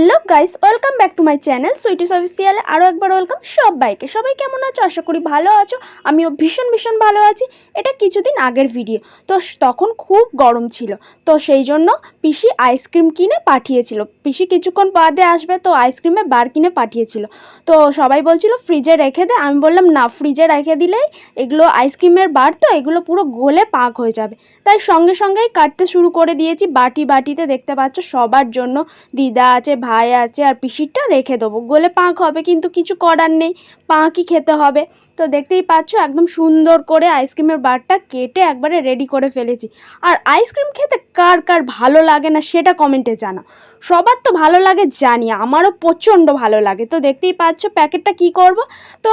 நல்ல guys welcome back to my channel sweeties অফিসিয়ালে আরও একবার ওয়েলকাম সবাইকে। সবাই কেমন আছো? আশা করি ভালো আছো। আমিও ভীষণ ভীষণ ভালো আছি। এটা কিছুদিন আগের ভিডিও তো তখন খুব গরম ছিল। তো সেই জন্য পিসি আইসক্রিম কিনে পাঠিয়েছিল। পিসি কিছুক্ষণ বাদে আসবে, তো আইসক্রিমে বার কিনে পাঠিয়েছিল। তো সবাই বলছিল ফ্রিজে রেখে দে। আমি বললাম, না ফ্রিজে রেখে দিলেই এগুলো আইসক্রিমের বার তো এগুলো পুরো গলে পাক হয়ে যাবে। তাই সঙ্গে সঙ্গেই কাটতে শুরু করে দিয়েছি। বাটি বাটিতে দেখতে পাচ্ছ, সবার জন্য দিদা আছে, ভাই আছে আর পিসিরটা রেখে দেবো। গলে পাঁক হবে কিন্তু কিছু করার নেই, পাঁকই খেতে হবে। তো দেখতেই পাচ্ছ একদম সুন্দর করে আইসক্রিমের বারটা কেটে একবারে রেডি করে ফেলেছি। আর আইসক্রিম খেতে কার কার ভালো লাগে না সেটা কমেন্টে জানা সবার তো ভালো লাগে জানি, আমারও প্রচণ্ড ভালো লাগে। তো দেখতেই পাচ্ছ প্যাকেটটা কি করব? তো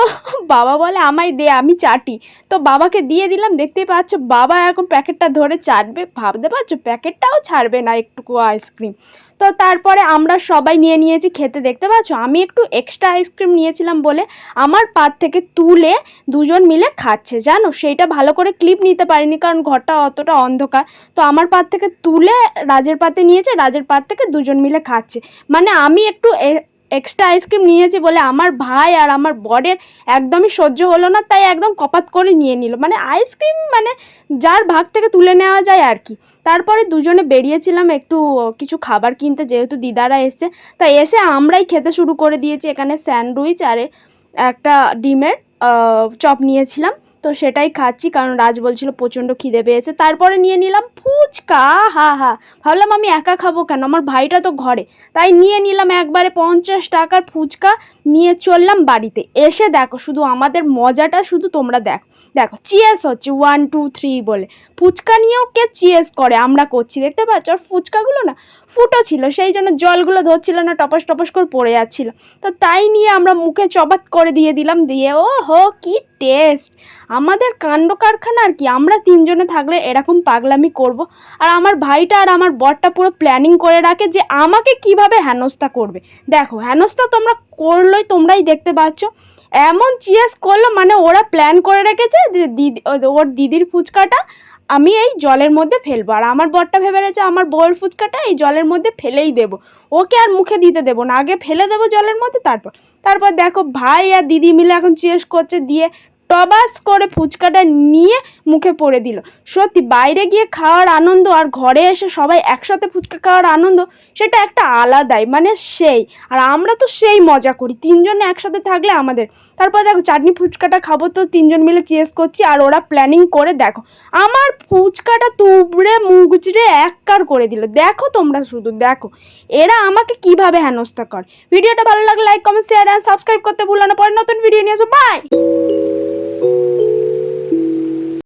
বাবা বলে, আমায় দে, আমি চাটি। তো বাবাকে দিয়ে দিলাম, দেখতেই পাচ্ছ বাবা এখন প্যাকেটটা ধরে চাটবে। ভাবতে পারছ, প্যাকেটটাও ছাড়বে না একটুকু আইসক্রিম। তো তারপরে আমরা সবাই নিয়ে নিয়েছি খেতে, দেখতে পাচ্ছ? আমি একটু এক্সট্রা আইসক্রিম নিয়েছিলাম বলে আমার পাত থেকে তুলে দুজন মিলে খাচ্ছে, জানো? সেইটা ভালো করে ক্লিপ নিতে পারিনি কারণ ঘরটা অতটা অন্ধকার। তো আমার পাত থেকে তুলে রাজের পাতে নিয়েছে, রাজের পাত থেকে দুজন মিলে খাচ্ছে। মানে আমি একটু এক্সট্রা আইসক্রিম নিয়েছি বলে আমার ভাই আর আমার বরের একদমই সহ্য হলো না, তাই একদম কপাত করে নিয়ে নিল। মানে আইসক্রিম মানে যার ভাগ থেকে তুলে নেওয়া যায় আর কি। তারপরে দুজনে বেরিয়েছিলাম একটু কিছু খাবার কিনতে, যেহেতু দিদারা এসছে। তাই এসে আমরাই খেতে শুরু করে দিয়েছি। এখানে স্যান্ডউইচ আর একটা ডিমের চপ নিয়েছিলাম। তো সেটাই খাচ্ছি, কারণ রাজ বলছিল প্রচণ্ড খিদে পেয়েছে। তারপরে নিয়ে নিলাম ফুচকা, হা হা। ভাবলাম আমি একা খাব কেন? আমার ভাইটা তো ঘরে। তাই নিয়ে নিলাম একবারে পঞ্চাশ টাকার ফুচকা, নিয়ে চললাম বাড়িতে। এসে দেখো, শুধু আমাদের মজাটা শুধু তোমরা দেখো দেখো চিয়াস হচ্ছে ওয়ান টু থ্রি বলে। ফুচকা নিয়েও কে চিয়াস করে? আমরা করছি, দেখতে পাচ্ছ? আর ফুচকাগুলো না ফুটো ছিল, সেই জন্য জলগুলো ধরছিল না, টপাস টপাস করে পড়ে যাচ্ছিল। তো তাই নিয়ে আমরা মুখে চবাত করে দিয়ে দিলাম, দিয়ে ও হো কি টেস্ট আমাদের কাণ্ড কারখানা আর কি, আমরা তিনজনে থাকলে এরকম পাগলামি করব। আর আমার ভাইটা আর আমার বরটা পুরো প্ল্যানিং করে রাখে যে আমাকে কীভাবে হেনস্থা করবে। দেখো, হেনস্থা তোমরা করলোই, তোমরাই দেখতে পাচ্ছ। এমন চিয়াস করল মানে ওরা প্ল্যান করে রেখেছে যে দিদি ওর দিদির ফুচকাটা আমি এই জলের মধ্যে ফেলব। আর আমার বরটা ভেবে রয়েছে আমার বউয়ের ফুচকাটা এই জলের মধ্যে ফেলেই দেবো। ওকে আর মুখে দিতে দেবো না। আগে ফেলে দেবো জলের মধ্যে, তারপর। তারপর দেখো, ভাই আর দিদি মিলে এখন চিয়াস করছে, দিয়ে টবাস করে ফুচকাটা নিয়ে মুখে পড়ে দিল। সত্যি, বাইরে গিয়ে খাওয়ার আনন্দ আর ঘরে এসে সবাই একসাথে ফুচকা খাওয়ার আনন্দ, সেটা একটা আলাদাই মানে সেই। আর আমরা তো সেই মজা করি, তিনজনে একসাথে থাকলে আমাদের। তারপর দেখো, চাটনি ফুচকাটা খাব তো তিনজন মিলে চেস করছি আর ওরা প্ল্যানিং করে দেখো, আমার ফুচকাটা তুবড়ে মুগচড়ে এককার করে দিল। দেখো তোমরা শুধু, দেখো, এরা আমাকে কীভাবে হেনস্থা করে। ভিডিওটা ভালো লাগলে লাইক কমেন্ট শেয়ার আর সাবস্ক্রাইব করতে ভুলো না, পরে নতুন ভিডিও নিয়ে আসো বাই